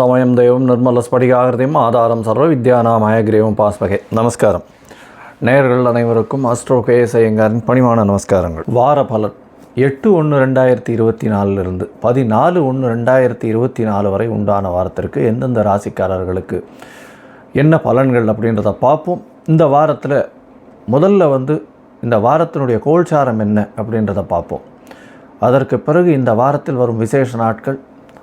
ஆனந்தமயம் தெய்வம் நிர்மல ஸ்படிகாகிருதியும் ஆதாரம் சர்வ வித்யானாமயகிரீவம் பாஸ்பகே. நமஸ்காரம். நேயர்கள் அனைவருக்கும் அஸ்ட்ரோ கேஎஸ் ஐயங்காரின் பணிவான நமஸ்காரங்கள். வார பலன். எட்டு ஒன்று ரெண்டாயிரத்தி இருபத்தி நாலுலேருந்து பதினாலு ஒன்று ரெண்டாயிரத்தி இருபத்தி நாலு வரை உண்டான வாரத்திற்கு எந்தெந்த ராசிக்காரர்களுக்கு என்ன பலன்கள் அப்படின்றத பார்ப்போம். இந்த வாரத்தில் முதல்ல வந்து இந்த வாரத்தினுடைய கோல்சாரம் என்ன அப்படின்றத பார்ப்போம். அதற்கு பிறகு இந்த வாரத்தில் வரும் விசேஷ நாட்கள்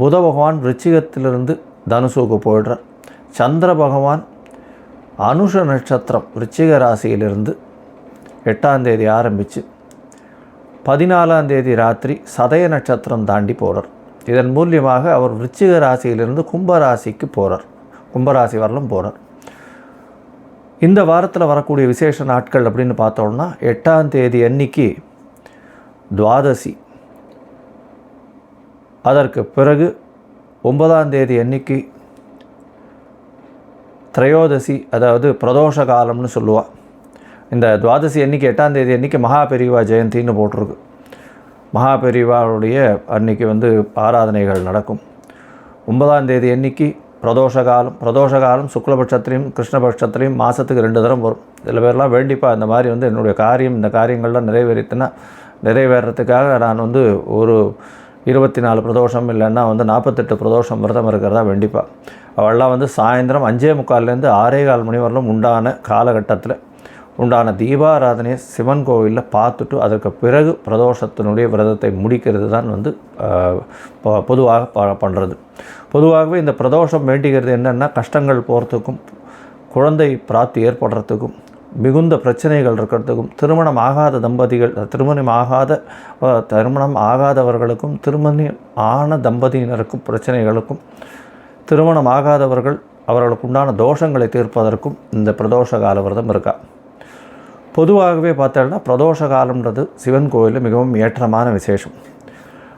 புத பகவான் விருச்சிகத்திலிருந்து தனுசுக்கு போயிடுறார். சந்திர பகவான் அனுஷ நட்சத்திரம் விருச்சிக ராசியிலிருந்து எட்டாம் தேதி ஆரம்பித்து பதினாலாம் தேதி ராத்திரி சதய நட்சத்திரம் தாண்டி போகிறார் இதன் மூலியமாக அவர் விருச்சிக ராசியிலிருந்து கும்பராசிக்கு போகிறார் கும்பராசி வரலும் போகிறார் இந்த வாரத்தில் வரக்கூடிய விசேஷ நாட்கள் அப்படின்னு பார்த்தோம்னா எட்டாம் தேதி அன்னைக்கு துவாதசி அதற்கு பிறகு ஒன்பதாம் தேதி அன்னைக்கு திரையோதசி அதாவது பிரதோஷ காலம்னு சொல்லுவாள் இந்த துவாதசி அன்னைக்கு எட்டாம் தேதி அன்னைக்கு மகாபெரிவா ஜெயந்தின்னு போட்டிருக்கு. மகாபெரிவாவுடைய அன்னைக்கு வந்து ஆராதனைகள் நடக்கும். ஒன்பதாம் தேதி அன்னைக்கு பிரதோஷ காலம். பிரதோஷ காலம் சுக்லபட்சத்துலேயும் கிருஷ்ணபட்சத்துலேயும் மாதத்துக்கு ரெண்டு தரம் வரும். சில பேர்லாம் வேண்டிப்பா இந்த மாதிரி வந்து என்னுடைய காரியம் இந்த காரியங்கள்லாம் நிறைவேறித்துன்னா நிறைவேறத்துக்காக நான் வந்து ஒரு இருபத்தி நாலு பிரதோஷம் இல்லைன்னா வந்து நாற்பத்தெட்டு பிரதோஷம் விரதம் இருக்கிறதா வேண்டிப்பா. அவள்லாம் வந்து சாயந்தரம் அஞ்சே முக்கால்லேருந்து ஆறே கால் மணி வரலும் உண்டான காலகட்டத்தில் உண்டான தீபாராதனையை சிவன் கோவிலில் பார்த்துட்டு அதற்கு பிறகு பிரதோஷத்தினுடைய விரதத்தை முடிக்கிறது தான் வந்து பொதுவாக ப பண்ணுறது. பொதுவாகவே இந்த பிரதோஷம் வேண்டிக்கிறது என்னென்னா கஷ்டங்கள் போகிறதுக்கும் குழந்தை பிராப்தி ஏற்படுறதுக்கும் மிகுந்த பிரச்சனைகள் இருக்கிறதுக்கும் திருமணம் ஆகாத தம்பதிகள் திருமணம் ஆகாத திருமணம் ஆகாதவர்களுக்கும் திருமணம் ஆன தம்பதியினருக்கும் பிரச்சனைகளுக்கும் திருமணம் ஆகாதவர்கள் அவர்களுக்கு உண்டான தோஷங்களை தீர்ப்பதற்கும் இந்த பிரதோஷ கால விரதம் இருக்கா? பொதுவாகவே பார்த்தோம்னா பிரதோஷ காலம்ன்றது சிவன் கோயிலில் மிகவும் ஏற்றமான விசேஷம்.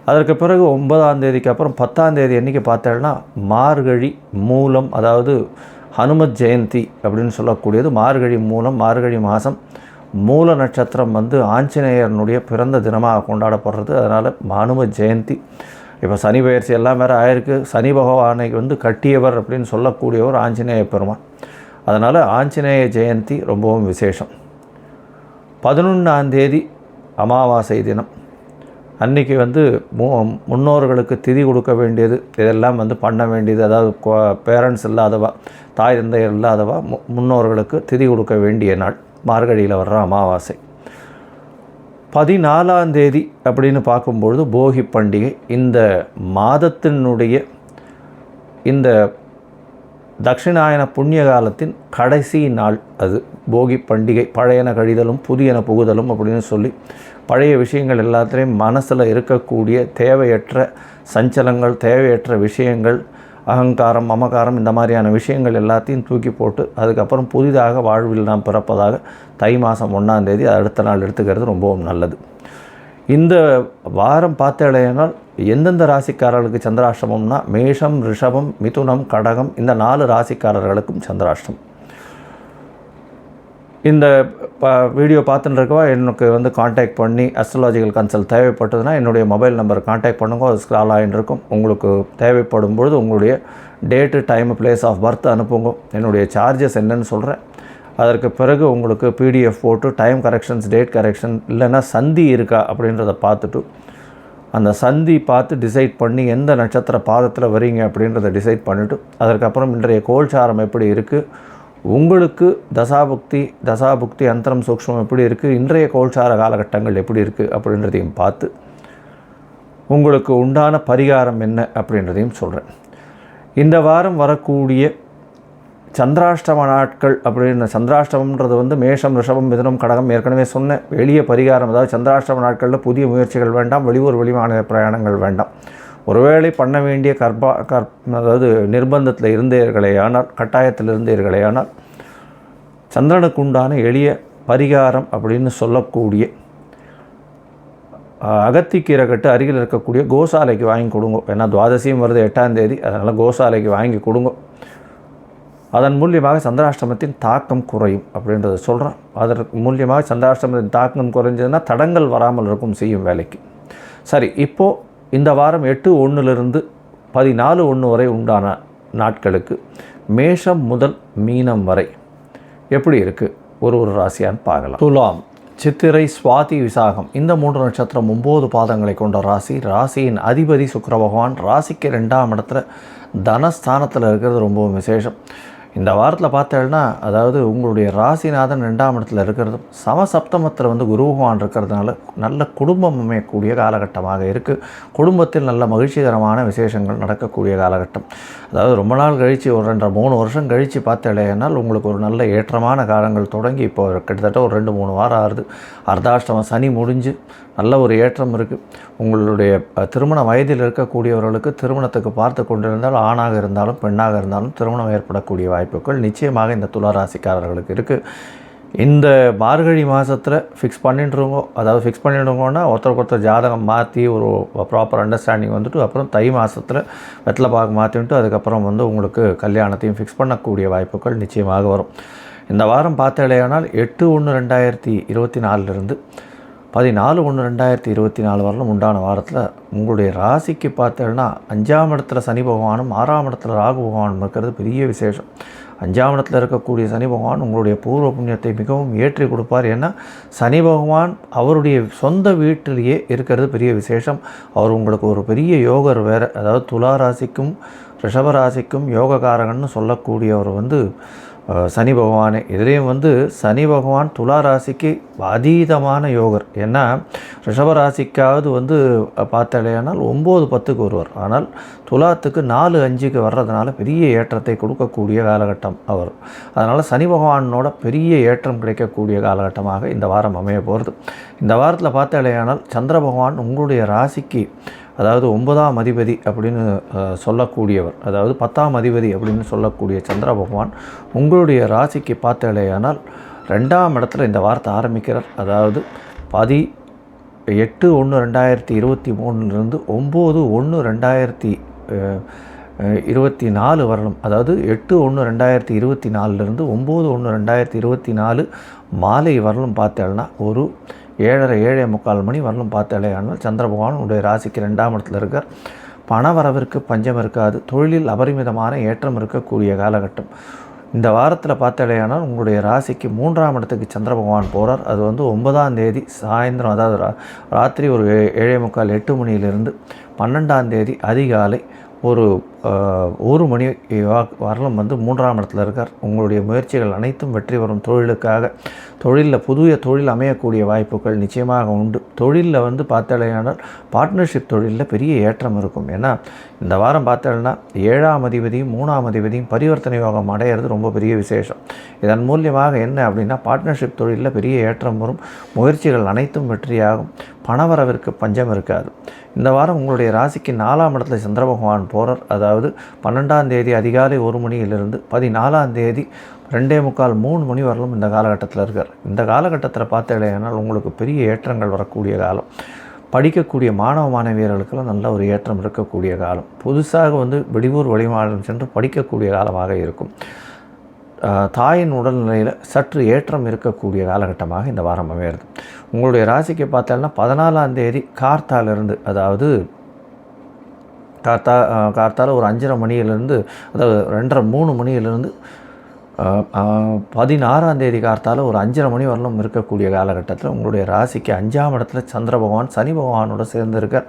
அதற்கு பிறகு ஒன்பதாம் தேதிக்கு அப்புறம் பத்தாம் தேதி அன்றைக்கி பார்த்தோம்னா மார்கழி மூலம் அதாவது ஹனுமத் ஜெயந்தி அப்படின்னு சொல்லக்கூடியது. மார்கழி மூலம் மார்கழி மாதம் மூல நட்சத்திரம் வந்து ஆஞ்சநேயரனுடைய பிறந்த தினமாக கொண்டாடப்படுறது. அதனால் ஹனும ஜெயந்தி. இப்போ சனி பயிற்சி எல்லாம் வேறு ஆயிருக்கு. சனி பகவானை வந்து கட்டியவர் அப்படின்னு சொல்லக்கூடியவர் ஆஞ்சநேய பெருமான். அதனால் ஆஞ்சநேய ஜெயந்தி ரொம்பவும் விசேஷம். பதினொன்றாம் தேதி அமாவாசை தினம். அன்னைக்கு வந்து மு முன்னோர்களுக்கு திதி கொடுக்க வேண்டியது இதெல்லாம் வந்து பண்ண வேண்டியது. அதாவது பேரண்ட்ஸ் இல்லாதவா தாய் தந்தையர் இல்லாதவா மு- முன்னோர்களுக்கு திதி கொடுக்க வேண்டிய நாள். மார்கழியில் வர்ற அமாவாசை. பதினாலாம் தேதி அப்படின்னு பார்க்கும்பொழுது போகி பண்டிகை. இந்த மாதத்தினுடைய இந்த தட்சிணாயன புண்ணிய காலத்தின் கடைசி நாள் அது. போகி பண்டிகை பழையன கழிதலும் புதியன புகுதலும் அப்படின்னு சொல்லி பழைய விஷயங்கள் எல்லாத்துலேயும் மனசில் இருக்கக்கூடிய தேவையற்ற சஞ்சலங்கள் தேவையற்ற விஷயங்கள் அகங்காரம் மமகாரம் இந்த மாதிரியான விஷயங்கள் எல்லாத்தையும் தூக்கி போட்டு அதுக்கப்புறம் புதிதாக வாழ்வில் நாம் பிறப்பதாக தை மாதம் ஒன்றாந்தேதி அடுத்த நாள் எடுத்துக்கிறது ரொம்பவும் நல்லது. இந்த வாரம் பார்த்தாலேனால் எந்தெந்த ராசிக்காரர்களுக்கு சந்திராஷ்டமம்னா மேஷம் ரிஷபம் மிதுனம் கடகம் இந்த நாலு ராசிக்காரர்களுக்கும் சந்திராஷ்டம். இந்த ப வீடியோ பார்த்துட்டுருக்கவா எனக்கு வந்து காண்டாக்ட் பண்ணி அஸ்ட்ராலாஜிக்கல் கன்சல்ட் தேவைப்பட்டதுன்னா என்னுடைய மொபைல் நம்பர் காண்டாக்ட் பண்ணுங்க. அது ஸ்க்ரால் ஆகிட்டு இருக்கும் உங்களுக்கு தேவைப்படும் பொழுது உங்களுடைய date time place of birth அனுப்புங்க. என்னுடைய சார்ஜஸ் என்னன்னு சொல்கிறேன் அதற்கு பிறகு உங்களுக்கு பிடிஎஃப் போட்டு டைம் கரெக்ஷன்ஸ் டேட் கரெக்ஷன் இல்லைன்னா சந்தி இருக்கா அப்படின்றத பார்த்துட்டு அந்த சந்தி பார்த்து டிசைட் பண்ணி எந்த நட்சத்திர பாதத்தில் வரீங்க அப்படின்றத டிசைட் பண்ணிவிட்டு அதற்கப்புறம் இன்றைய கோல்சாரம் எப்படி இருக்குது உங்களுக்கு தசாபுக்தி தசாபுக்தி அந்தரம் சூக்ஷ்மம் எப்படி இருக்குது இன்றைய கோல்சார காலகட்டங்கள் எப்படி இருக்குது அப்படின்றதையும் பார்த்து உங்களுக்கு உண்டான பரிகாரம் என்ன அப்படின்றதையும் சொல்கிறேன் இந்த வாரம் வரக்கூடிய சந்திராஷ்டம நாட்கள் அப்படின்னு சந்திராஷ்டமன்றது வந்து மேஷம் ரிஷபம் மிதனம் கடகம் ஏற்கனவே சொன்ன எளிய பரிகாரம். அதாவது சந்திராஷ்டம நாட்களில் புதிய முயற்சிகள் வேண்டாம் வெளியூர் வெளிமாநில பிரயாணங்கள் வேண்டாம். ஒருவேளை பண்ண வேண்டிய கற்பா கற் அதாவது நிர்பந்தத்தில் இருந்தீர்களேயானால் கட்டாயத்தில் இருந்தீர்களேயானால் சந்திரனுக்கு உண்டான எளிய பரிகாரம் அப்படின்னு சொல்லக்கூடிய அகத்திக்கீரை கட்டு அருகில் இருக்கக்கூடிய கோசாலைக்கு வாங்கி கொடுங்க. ஏன்னா துவாதசியும் வருது எட்டாம் தேதி அதனால் கோசாலைக்கு வாங்கி கொடுங்க. அதன் மூலியமாக சந்திராஷ்டமத்தின் தாக்கம் குறையும் அப்படின்றத சொல்கிறேன் அதற்கு மூலியமாக சந்திராஷ்டமத்தின் தாக்கம் குறைஞ்சதுன்னா தடங்கள் வராமல் இருக்கும் செய்யும் வேலைக்கு. சரி இப்போது இந்த வாரம் எட்டு ஒன்றுலேருந்து பதினாலு ஒன்று வரை உண்டான நாட்களுக்கு மேஷம் முதல் மீனம் வரை எப்படி இருக்குது ஒரு ஒரு ராசியான்னு பார்க்கலாம். துலாம் சித்திரை சுவாதி விசாகம். இந்த மூன்று நட்சத்திரம் ஒம்பது பாதங்களை கொண்ட ராசி. ராசியின் அதிபதி சுக்கர பகவான் ராசிக்கு ரெண்டாம் இடத்துல தனஸ்தானத்தில் இருக்கிறது ரொம்பவும் விசேஷம். இந்த வாரத்தில் பார்த்தேன்னா அதாவது உங்களுடைய ராசிநாதன் ரெண்டாம் இடத்துல இருக்கிறது சமசப்தமத்தில் வந்து குரு பகவான் இருக்கிறதுனால நல்ல குடும்பம் அமையக்கூடிய காலகட்டமாக இருக்குது குடும்பத்தில் நல்ல மகிழ்ச்சிகரமான விசேஷங்கள் நடக்கக்கூடிய காலகட்டம். அதாவது ரொம்ப நாள் கழித்து ஒரு ரெண்டரை மூணு வருஷம் கழித்து பார்த்தேனால் உங்களுக்கு ஒரு நல்ல ஏற்றமான காலங்கள் தொடங்கி இப்போ கிட்டத்தட்ட ஒரு ரெண்டு மூணு வாரம் ஆகுது. அர்த்தாஷ்டமம் சனி முடிஞ்சு நல்ல ஒரு ஏற்றம் இருக்குது உங்களுடைய திருமண வயதில் இருக்கக்கூடியவர்களுக்கு திருமணத்துக்கு பார்த்து கொண்டிருந்தால் ஆணாக இருந்தாலும் பெண்ணாக இருந்தாலும் திருமணம் ஏற்படக்கூடிய வாய்ப்பு வாய்ப்புகள் நிச்சயமாக இந்த துளாராசிக்காரர்களுக்கு இருக்குது இந்த மார்கழி மாதத்தில் ஃபிக்ஸ் பண்ணிட்டுருங்கோ. அதாவது ஃபிக்ஸ் பண்ணிடுங்கோன்னா ஒருத்தருக்கு ஒருத்தர் ஜாதகம் மாற்றி ஒரு ப்ராப்பர் அண்டர்ஸ்டாண்டிங் வந்துட்டு அப்புறம் தை மாதத்தில் வெத்தலை பாக்கு மாற்றிட்டு அதுக்கப்புறம் வந்து உங்களுக்கு கல்யாணத்தையும் ஃபிக்ஸ் பண்ணக்கூடிய வாய்ப்புகள் நிச்சயமாக வரும். இந்த வாரம் பார்த்தேலையானால் எட்டு ஒன்று ரெண்டாயிரத்தி இருபத்தி நாலுலேருந்து பதினாலு ஒன்று ரெண்டாயிரத்தி இருபத்தி நாலு வரலும் உண்டான வாரத்தில் உங்களுடைய ராசிக்கு பார்த்தீங்கன்னா அஞ்சாம் இடத்துல சனி பகவானும் ஆறாம் இடத்துல ராகு பகவானும் இருக்கிறது பெரிய விசேஷம். அஞ்சாம் இடத்துல இருக்கக்கூடிய சனி பகவான் உங்களுடைய பூர்வ புண்ணியத்தை மிகவும் ஏற்றி கொடுப்பார். ஏன்னா சனி பகவான் அவருடைய சொந்த வீட்டிலேயே இருக்கிறது பெரிய விசேஷம். அவர் உங்களுக்கு ஒரு பெரிய யோகர் வேறு. அதாவது துலா ராசிக்கும் ரிஷபராசிக்கும் யோககாரகன்னு சொல்லக்கூடியவர் வந்து சனி பகவானே. இதுலேயும் வந்து சனி பகவான் துலா ராசிக்கு அதீதமான யோகர். ஏன்னா ரிஷபராசிக்காவது வந்து பார்த்தாலேனால் ஒம்பது பத்துக்கு வருவார் ஆனால் துலாத்துக்கு நாலு அஞ்சுக்கு வர்றதுனால பெரிய ஏற்றத்தை கொடுக்கக்கூடிய காலகட்டம் அவர். அதனால் சனி பகவானோட பெரிய ஏற்றம் கிடைக்கக்கூடிய காலகட்டமாக இந்த வாரம் அமைய போகிறது இந்த வாரத்தில் பார்த்தாலேயானால் சந்திர பகவான் உங்களுடைய ராசிக்கு அதாவது ஒன்பதாம் அதிபதி அப்படின்னு சொல்லக்கூடியவர். அதாவது பத்தாம் அதிபதி அப்படின்னு சொல்லக்கூடிய சந்திர பகவான் உங்களுடைய ராசிக்கு பார்த்தாலேயானால் ரெண்டாம் இடத்துல இந்த வாரத்தை ஆரம்பிக்கிறார். அதாவது பதி எட்டு ஒன்று ரெண்டாயிரத்தி இருபத்தி மூணுலேருந்து ஒம்பது ஒன்று ரெண்டாயிரத்தி இருபத்தி நாலு வரணும். அதாவது எட்டு ஒன்று ரெண்டாயிரத்தி இருபத்தி நாலுலேருந்து ஒம்பது ஒன்று ரெண்டாயிரத்தி இருபத்தி நாலு மாலை வரலும் பார்த்தேன்னா ஒரு ஏழரை ஏழே முக்கால் மணி வரலும் பார்த்தாலேயானால் சந்திர பகவான் உடைய ராசிக்கு ரெண்டாம் இடத்துல இருக்கார். பண வரவிற்கு பஞ்சம் இருக்காது. தொழிலில் அபரிமிதமான ஏற்றம் இருக்கக்கூடிய காலகட்டம். இந்த வாரத்தில் பார்த்தாலேயானால் உங்களுடைய ராசிக்கு மூன்றாம் இடத்துக்கு சந்திர பகவான் போகிறார் அது வந்து ஒன்பதாம் தேதி சாயந்தரம் அதாவது ரா ராத்திரி ஒரு ஏ- ஏழே முக்கால் எட்டு மணியிலிருந்து பன்னெண்டாம் தேதி அதிகாலை ஒரு ஒரு மணி வா- வரலும் வந்து மூன்றாம் இடத்துல இருக்கார். உங்களுடைய முயற்சிகள் அனைத்தும் வெற்றி வரும் தொழிலுக்காக தொழிலில் புதிய தொழில் அமையக்கூடிய வாய்ப்புகள் நிச்சயமாக உண்டு. தொழிலில் வந்து பார்த்தாலேயானால் பார்ட்னர்ஷிப் தொழிலில் பெரிய ஏற்றம் இருக்கும். ஏன்னா இந்த வாரம் பார்த்தோம்னா ஏழாம் அதிபதியும் மூணாம் அதிபதியும் பரிவர்த்தனை யோகம் அடையிறது ரொம்ப பெரிய விசேஷம். இதன் மூலியமாக என்ன அப்படின்னா பார்ட்னர்ஷிப் தொழிலில் பெரிய ஏற்றம் வரும். முயற்சிகள் அனைத்தும் வெற்றியாகும். பணவரவிற்கு பஞ்சம் இருக்காது. இந்த வாரம் உங்களுடைய ராசிக்கு நாலாம் இடத்துல சந்திர பகவான் போகிறார் அதாவது பன்னெண்டாம் தேதி அதிகாலை ஒரு மணியிலிருந்து பதினாலாம் தேதி ரெண்டே முக்கால் மூணு மணி வரலும் இந்த காலகட்டத்தில் இருக்கார். இந்த காலகட்டத்தில் பார்த்தீங்கன்னா உங்களுக்கு பெரிய ஏற்றங்கள் வரக்கூடிய காலம். படிக்கக்கூடிய மாணவ மாணவியர்களுக்கெல்லாம் நல்ல ஒரு ஏற்றம் இருக்கக்கூடிய காலம். புதுசாக வந்து வெளியூர் வெளிமாநிலம் சென்று படிக்கக்கூடிய காலமாக இருக்கும். தாயின் உடல்நிலையில் சற்று ஏற்றம் இருக்கக்கூடிய காலகட்டமாக இந்த வாரம் அமையிறது உங்களுடைய ராசிக்கு பார்த்தோம்னா பதினாலாம் தேதி கார்த்தாலிருந்து அதாவது கார்த்தா காத்தால் கார்த்தால ஒரு அஞ்சரை மணியிலிருந்து அதாவது ரெண்டரை மூணு மணியிலிருந்து பதினாறாம் தேதி கார்த்தால ஒரு அஞ்சரை மணி வரலும் இருக்கக்கூடிய காலகட்டத்தில் உங்களுடைய ராசிக்கு அஞ்சாம் இடத்துல சந்திர பகவான் சனி பகவானோட சேர்ந்து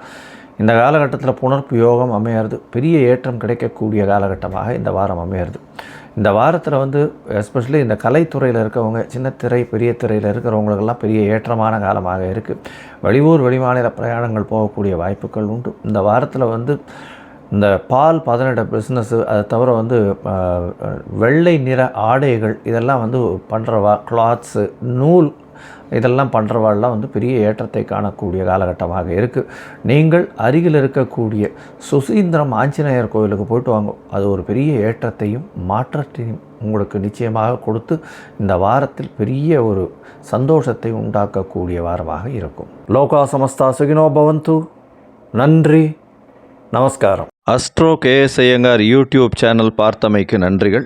இந்த காலகட்டத்தில் புணர்ப்பு யோகம் அமையிறது பெரிய ஏற்றம் கிடைக்கக்கூடிய காலகட்டமாக இந்த வாரம் அமையிறது. இந்த வாரத்தில் வந்து எஸ்பெஷலி இந்த கலைத்துறையில் இருக்கவங்க சின்ன திரை பெரிய திரையில் இருக்கிறவங்களுக்கெல்லாம் பெரிய ஏற்றமான காலமாக இருக்குது வெளியூர் வெளிமாநில பிரயாணங்கள் போகக்கூடிய வாய்ப்புகள் உண்டு. இந்த வாரத்தில் வந்து இந்த பால் பதனிட பிஸ்னஸ்ஸு அதை தவிர வந்து வெள்ளை நிற ஆடைகள் இதெல்லாம் வந்து பண்ணுறவா கிளாத்ஸு நூல் இதெல்லாம் பண்ணுறவாள்லாம் வந்து பெரிய ஏற்றத்தை காணக்கூடிய காலகட்டமாக இருக்குது நீங்கள் அருகில் இருக்கக்கூடிய சுசீந்திரம் ஆஞ்சநேயர் கோயிலுக்கு போயிட்டு வாங்க. அது ஒரு பெரிய ஏற்றத்தையும் மாற்றத்தையும் உங்களுக்கு நிச்சயமாக கொடுத்து இந்த வாரத்தில் பெரிய ஒரு சந்தோஷத்தை உண்டாக்கக்கூடிய வாரமாக இருக்கும். லோகா சமஸ்தா சுகினோ பவந்து. நன்றி. நமஸ்காரம். Astro KS Iyengar YouTube channel பார்த்தமைக்கு நன்றிகள்.